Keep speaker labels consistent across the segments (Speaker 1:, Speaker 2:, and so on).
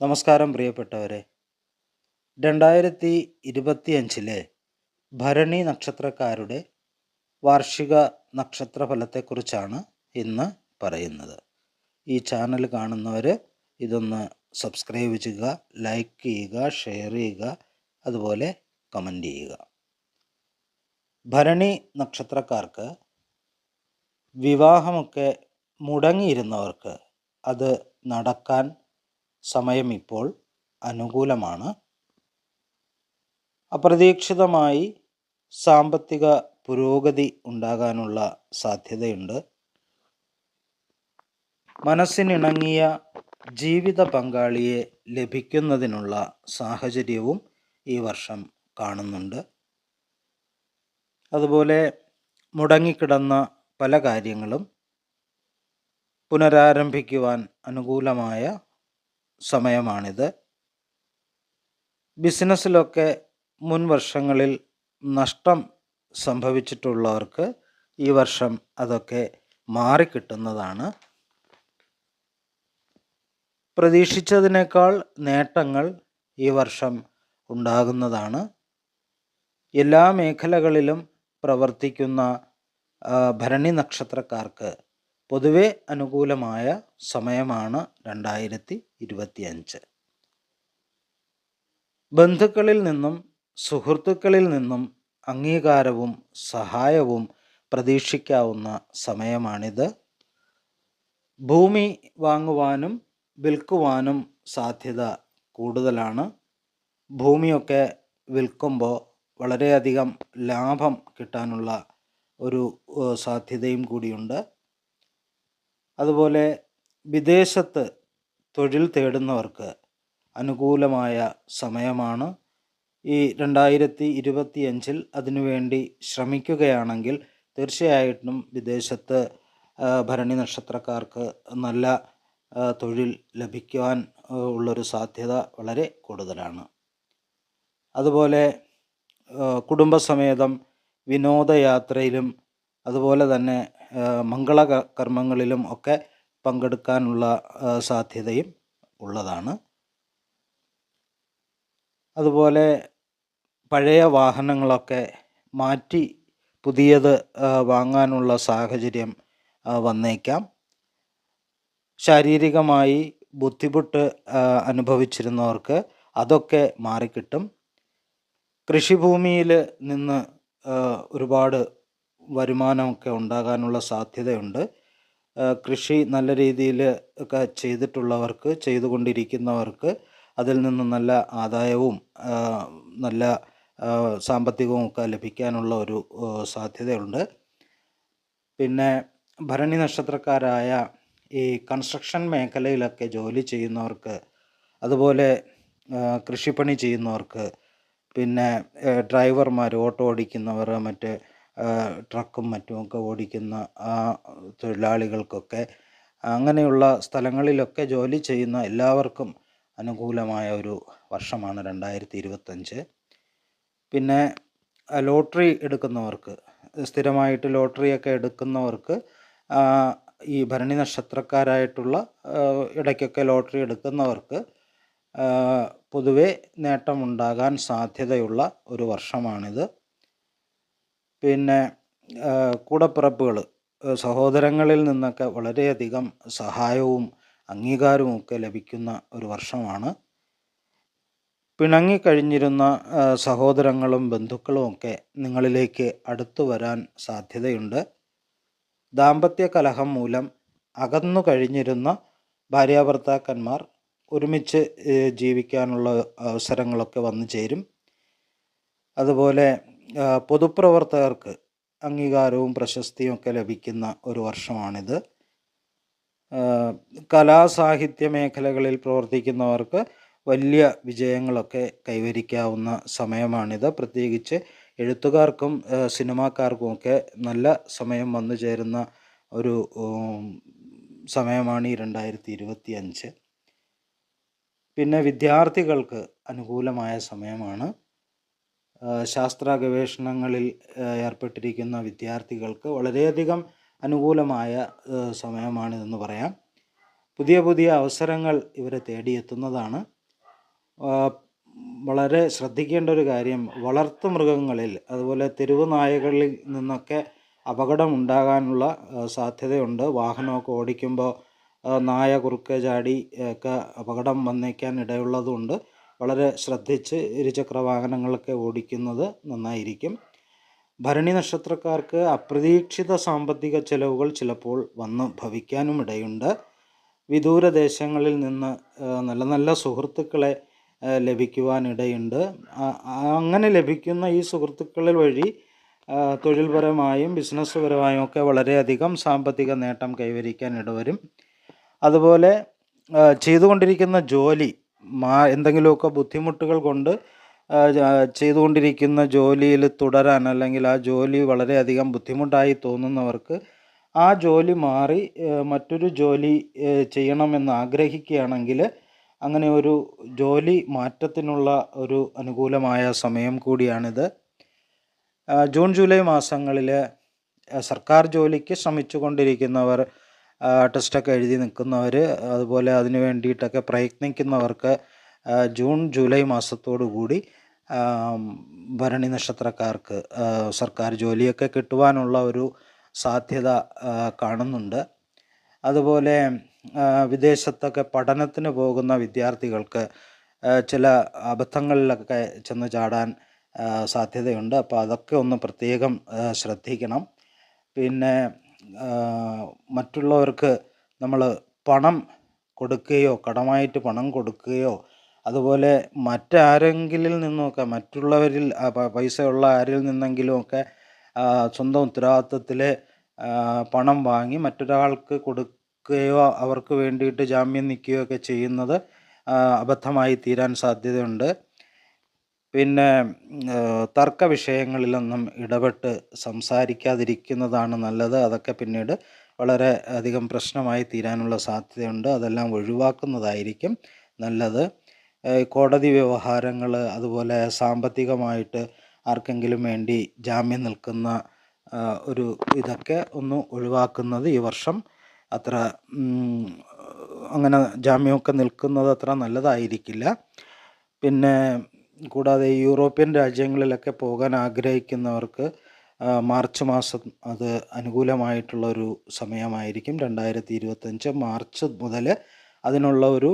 Speaker 1: നമസ്കാരം പ്രിയപ്പെട്ടവരെ. രണ്ടായിരത്തി ഇരുപത്തി അഞ്ചിലെ ഭരണി നക്ഷത്രക്കാരുടെ വാർഷിക നക്ഷത്രഫലത്തെക്കുറിച്ചാണ് ഇന്ന് പറയുന്നത്. ഈ ചാനൽ കാണുന്നവർ ഇതൊന്ന് സബ്സ്ക്രൈബ് ചെയ്യുക ലൈക്ക് ചെയ്യുക ഷെയർ ചെയ്യുക അതുപോലെ കമന്റ് ചെയ്യുക. ഭരണി നക്ഷത്രക്കാർക്ക് വിവാഹമൊക്കെ മുടങ്ങിയിരുന്നവർക്ക് അത് നടക്കാൻ സമയം ഇപ്പോൾ അനുകൂലമാണ്. അപ്രതീക്ഷിതമായി സാമ്പത്തിക പുരോഗതി ഉണ്ടാകാനുള്ള സാധ്യതയുണ്ട്. മനസ്സിനിണങ്ങിയ ജീവിത പങ്കാളിയെ ലഭിക്കുന്നതിനുള്ള സാഹചര്യവും ഈ വർഷം കാണുന്നുണ്ട്. അതുപോലെ മുടങ്ങിക്കിടന്ന പല കാര്യങ്ങളും പുനരാരംഭിക്കുവാൻ അനുകൂലമായ സമയമാണിത്. ബിസിനസ്സിലൊക്കെ മുൻ വർഷങ്ങളിൽ നഷ്ടം സംഭവിച്ചിട്ടുള്ളവർക്ക് ഈ വർഷം അതൊക്കെ മാറിക്കിട്ടുന്നതാണ്. പ്രതീക്ഷിച്ചതിനേക്കാൾ നേട്ടങ്ങൾ ഈ വർഷം ഉണ്ടാകുന്നതാണ്. എല്ലാ മേഖലകളിലും പ്രവർത്തിക്കുന്ന ഭരണി നക്ഷത്രക്കാർക്ക് പൊതുവെ അനുകൂലമായ സമയമാണ് രണ്ടായിരത്തി ഇരുപത്തിയഞ്ച് ബന്ധുക്കളിൽ നിന്നും സുഹൃത്തുക്കളിൽ നിന്നും അംഗീകാരവും സഹായവും പ്രതീക്ഷിക്കാവുന്ന സമയമാണിത്. ഭൂമി വാങ്ങുവാനും വിൽക്കുവാനും സാധ്യത കൂടുതലാണ്. ഭൂമിയൊക്കെ വിൽക്കുമ്പോൾ വളരെയധികം ലാഭം കിട്ടാനുള്ള ഒരു സാധ്യതയും കൂടിയുണ്ട്. അതുപോലെ വിദേശത്ത് തൊഴിൽ തേടുന്നവർക്ക് അനുകൂലമായ സമയമാണ്. ഈ രണ്ടായിരത്തി ഇരുപത്തി അഞ്ചിൽ അതിനുവേണ്ടി ശ്രമിക്കുകയാണെങ്കിൽ തീർച്ചയായിട്ടും വിദേശത്ത് ഭരണി നക്ഷത്രക്കാർക്ക് നല്ല തൊഴിൽ ലഭിക്കുവാൻ ഉള്ളൊരു സാധ്യത വളരെ കൂടുതലാണ്. അതുപോലെ കുടുംബസമേതം വിനോദയാത്രയിലും അതുപോലെ തന്നെ മംഗള കർമ്മങ്ങളിലും ഒക്കെ പങ്കെടുക്കാനുള്ള സാധ്യതയും ഉള്ളതാണ്. അതുപോലെ പഴയ വാഹനങ്ങളൊക്കെ മാറ്റി പുതിയത് വാങ്ങാനുള്ള സാഹചര്യം വന്നേക്കാം. ശാരീരികമായി ബുദ്ധിമുട്ട് അനുഭവിച്ചിരുന്നവർക്ക് അതൊക്കെ മാറിക്കിട്ടും. കൃഷിഭൂമിയിൽ നിന്ന് ഒരുപാട് വരുമാനമൊക്കെ ഉണ്ടാകാനുള്ള സാധ്യതയുണ്ട്. കൃഷി നല്ല രീതിയിൽ ഒക്കെ ചെയ്തിട്ടുള്ളവർക്ക് ചെയ്തുകൊണ്ടിരിക്കുന്നവർക്ക് അതിൽ നിന്ന് നല്ല ആദായവും നല്ല സാമ്പത്തികവും ഒക്കെ ലഭിക്കാനുള്ള ഒരു സാധ്യതയുണ്ട്. പിന്നെ ഭരണി നക്ഷത്രക്കാരായ ഈ കൺസ്ട്രക്ഷൻ മേഖലയിലൊക്കെ ജോലി ചെയ്യുന്നവർക്ക് അതുപോലെ കൃഷിപ്പണി ചെയ്യുന്നവർക്ക് പിന്നെ ഡ്രൈവർമാർ ഓട്ടോ ഓടിക്കുന്നവർ മറ്റ് ട്രക്കും മറ്റുമൊക്കെ ഓടിക്കുന്ന തൊഴിലാളികൾക്കൊക്കെ അങ്ങനെയുള്ള സ്ഥലങ്ങളിലൊക്കെ ജോലി ചെയ്യുന്ന എല്ലാവർക്കും അനുകൂലമായ ഒരു വർഷമാണ് രണ്ടായിരത്തി ഇരുപത്തഞ്ച് പിന്നെ ലോട്ടറി എടുക്കുന്നവർക്ക് സ്ഥിരമായിട്ട് ലോട്ടറിയൊക്കെ എടുക്കുന്നവർക്ക് ഈ ഭരണി നക്ഷത്രക്കാരായിട്ടുള്ള ഇടയ്ക്കൊക്കെ ലോട്ടറി എടുക്കുന്നവർക്ക് പൊതുവെ നേട്ടമുണ്ടാകാൻ സാധ്യതയുള്ള ഒരു വർഷമാണിത്. പിന്നെ കൂടപ്പിറപ്പുകൾ സഹോദരങ്ങളിൽ നിന്നൊക്കെ വളരെയധികം സഹായവും അംഗീകാരവും ഒക്കെ ലഭിക്കുന്ന ഒരു വർഷമാണ്. പിണങ്ങിക്കഴിഞ്ഞിരുന്ന സഹോദരങ്ങളും ബന്ധുക്കളും ഒക്കെ നിങ്ങളിലേക്ക് അടുത്തു വരാൻ സാധ്യതയുണ്ട്. ദാമ്പത്യ കലഹം മൂലം അകന്നു കഴിഞ്ഞിരുന്ന ഭാര്യാഭർത്താക്കന്മാർ ഒരുമിച്ച് ജീവിക്കാനുള്ള അവസരങ്ങളൊക്കെ വന്നു ചേരും. അതുപോലെ പൊതുപ്രവർത്തകർക്ക് അംഗീകാരവും പ്രശസ്തിയും ഒക്കെ ലഭിക്കുന്ന ഒരു വർഷമാണിത്. കലാസാഹിത്യ മേഖലകളിൽ പ്രവർത്തിക്കുന്നവർക്ക് വലിയ വിജയങ്ങളൊക്കെ കൈവരിക്കാവുന്ന സമയമാണിത്. പ്രത്യേകിച്ച് എഴുത്തുകാർക്കും സിനിമാക്കാർക്കും സിനിമാക്കാർക്കുമൊക്കെ നല്ല സമയം വന്നു ചേരുന്ന ഒരു സമയമാണ് ഈ രണ്ടായിരത്തി ഇരുപത്തി അഞ്ച് പിന്നെ വിദ്യാർത്ഥികൾക്ക് അനുകൂലമായ സമയമാണ്. ശാസ്ത്ര ഗവേഷണങ്ങളിൽ ഏർപ്പെട്ടിരിക്കുന്ന വിദ്യാർത്ഥികൾക്ക് വളരെയധികം അനുകൂലമായ സമയമാണിതെന്ന് പറയാം. പുതിയ പുതിയ അവസരങ്ങൾ ഇവരെ തേടിയെത്തുന്നതാണ്. വളരെ ശ്രദ്ധിക്കേണ്ട ഒരു കാര്യം വളർത്തു മൃഗങ്ങളിൽ അതുപോലെ തെരുവ് നായകളിൽ നിന്നൊക്കെ അപകടം ഉണ്ടാകാനുള്ള സാധ്യതയുണ്ട്. വാഹനമൊക്കെ ഓടിക്കുമ്പോൾ നായ കുറുക്കെ ചാടി ഒക്കെ അപകടം വന്നേക്കാൻ ഇടയുള്ളതുകൊണ്ട് വളരെ ശ്രദ്ധിച്ച് ഇരുചക്ര വാഹനങ്ങളൊക്കെ ഓടിക്കുന്നത് നന്നായിരിക്കും. ഭരണി നക്ഷത്രക്കാർക്ക് അപ്രതീക്ഷിത സാമ്പത്തിക ചെലവുകൾ ചിലപ്പോൾ വന്ന് ഭവിക്കാനും ഇടയുണ്ട്. വിദൂര ദേശങ്ങളിൽ നിന്ന് നല്ല നല്ല സുഹൃത്തുക്കളെ ലഭിക്കുവാനിടയുണ്ട് അങ്ങനെ ലഭിക്കുന്ന ഈ സുഹൃത്തുക്കളിൽ വഴി തൊഴിൽപരമായും ബിസിനസ് പരമായും ഒക്കെ വളരെയധികം സാമ്പത്തിക നേട്ടം കൈവരിക്കാൻ ഇടവരും. അതുപോലെ ചെയ്തുകൊണ്ടിരിക്കുന്ന ജോലി മാ എന്തെങ്കിലുമൊക്കെ ബുദ്ധിമുട്ടുകൾ കൊണ്ട് ചെയ്തുകൊണ്ടിരിക്കുന്ന ജോലിയിൽ തുടരാൻ അല്ലെങ്കിൽ ആ ജോലി വളരെയധികം ബുദ്ധിമുട്ടായി തോന്നുന്നവർക്ക് ആ ജോലി മാറി മറ്റൊരു ജോലി ചെയ്യണമെന്ന് ആഗ്രഹിക്കുകയാണെങ്കിൽ അങ്ങനെ ഒരു ജോലി മാറ്റത്തിനുള്ള ഒരു അനുകൂലമായ സമയം കൂടിയാണിത്. ജൂൺ ജൂലൈ മാസങ്ങളിൽ സർക്കാർ ജോലിക്ക് ശ്രമിച്ചു കൊണ്ടിരിക്കുന്നവർ ടെസ്റ്റൊക്കെ എഴുതി നിൽക്കുന്നവർ അതുപോലെ അതിന് വേണ്ടിയിട്ടൊക്കെ പ്രയത്നിക്കുന്നവർക്ക് ജൂൺ ജൂലൈ കൂടി ഭരണി നക്ഷത്രക്കാർക്ക് സർക്കാർ ജോലിയൊക്കെ കിട്ടുവാനുള്ള ഒരു സാധ്യത കാണുന്നുണ്ട്. അതുപോലെ വിദേശത്തൊക്കെ പഠനത്തിന് പോകുന്ന വിദ്യാർത്ഥികൾക്ക് ചില അബദ്ധങ്ങളിലൊക്കെ ചെന്ന് ചാടാൻ സാധ്യതയുണ്ട്. അപ്പോൾ അതൊക്കെ ഒന്ന് പ്രത്യേകം ശ്രദ്ധിക്കണം. പിന്നെ മറ്റുള്ളവർക്ക് നമ്മൾ പണം കൊടുക്കുകയോ കടമായിട്ട് പണം കൊടുക്കുകയോ അതുപോലെ മറ്റാരെങ്കിലും നിന്നുമൊക്കെ മറ്റുള്ളവരിൽ പൈസയുള്ള ആരിൽ നിന്നെങ്കിലുമൊക്കെ സ്വന്തം ഉത്തരവാദിത്വത്തിൽ പണം വാങ്ങി മറ്റൊരാൾക്ക് കൊടുക്കുകയോ അവർക്ക് വേണ്ടിയിട്ട് ജാമ്യം നിൽക്കുകയോ ഒക്കെ ചെയ്യുന്നത് അബദ്ധമായി തീരാൻ സാധ്യതയുണ്ട്. പിന്നെ തർക്ക വിഷയങ്ങളിലൊന്നും ഇടപെട്ട് സംസാരിക്കാതിരിക്കുന്നതാണ് നല്ലത്. അതൊക്കെ പിന്നീട് വളരെ അധികം പ്രശ്നമായി തീരാനുള്ള സാധ്യതയുണ്ട്. അതെല്ലാം ഒഴിവാക്കുന്നതായിരിക്കും നല്ലത്. കോടതി വ്യവഹാരങ്ങൾ അതുപോലെ സാമ്പത്തികമായിട്ട് ആർക്കെങ്കിലും വേണ്ടി ജാമ്യം നിൽക്കുന്ന ഒരു ഇതൊക്കെ ഒന്ന് ഒഴിവാക്കുന്നത് ഈ വർഷം അത്ര അങ്ങനെ ജാമ്യമൊക്കെ നിൽക്കുന്നത് അത്ര നല്ലതായിരിക്കില്ല. പിന്നെ കൂടാതെ യൂറോപ്യൻ രാജ്യങ്ങളിലൊക്കെ പോകാൻ ആഗ്രഹിക്കുന്നവർക്ക് മാർച്ച് മാസം അത് അനുകൂലമായിട്ടുള്ള ഒരു സമയമായിരിക്കും. രണ്ടായിരത്തി ഇരുപത്തഞ്ച് മാർച്ച് മുതൽ അതിനുള്ള ഒരു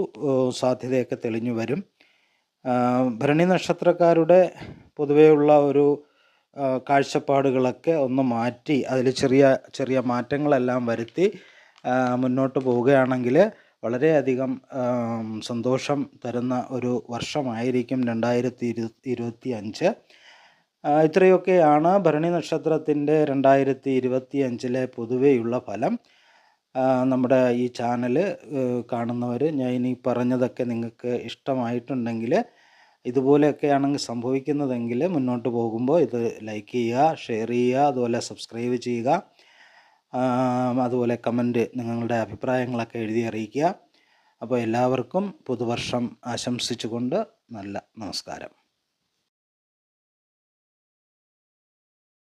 Speaker 1: സാധ്യതയൊക്കെ തെളിഞ്ഞു വരും. ഭരണി നക്ഷത്രക്കാരുടെ പൊതുവെയുള്ള ഒരു കാഴ്ചപ്പാടുകളൊക്കെ ഒന്ന് മാറ്റി അതിൽ ചെറിയ ചെറിയ മാറ്റങ്ങളെല്ലാം വരുത്തി മുന്നോട്ട് പോവുകയാണെങ്കിൽ വളരെയധികം സന്തോഷം തരുന്ന ഒരു വർഷമായിരിക്കും രണ്ടായിരത്തി ഇരു ഇരുപത്തി അഞ്ച് ഇത്രയൊക്കെയാണ് ഭരണി നക്ഷത്രത്തിന്റെ രണ്ടായിരത്തി ഇരുപത്തി അഞ്ചിലെ പൊതുവെയുള്ള ഫലം. നമ്മുടെ ഈ ചാനൽ കാണുന്നവർ ഞാൻ ഇനി പറഞ്ഞതൊക്കെ നിങ്ങൾക്ക് ഇഷ്ടമായിട്ടുണ്ടെങ്കിൽ ഇതുപോലെയൊക്കെയാണെങ്കിൽ സംഭവിക്കുന്നതെങ്കിൽ മുന്നോട്ട് പോകുമ്പോൾ ഇത് ലൈക്ക് ചെയ്യുക ഷെയർ ചെയ്യുക അതുപോലെ സബ്സ്ക്രൈബ് ചെയ്യുക. അതുപോലെ കമന്റ് നിങ്ങളുടെ അഭിപ്രായങ്ങളൊക്കെ എഴുതി അറിയിക്കുക. അപ്പോൾ എല്ലാവർക്കും പുതുവർഷം ആശംസിച്ചുകൊണ്ട് നല്ല നമസ്കാരം.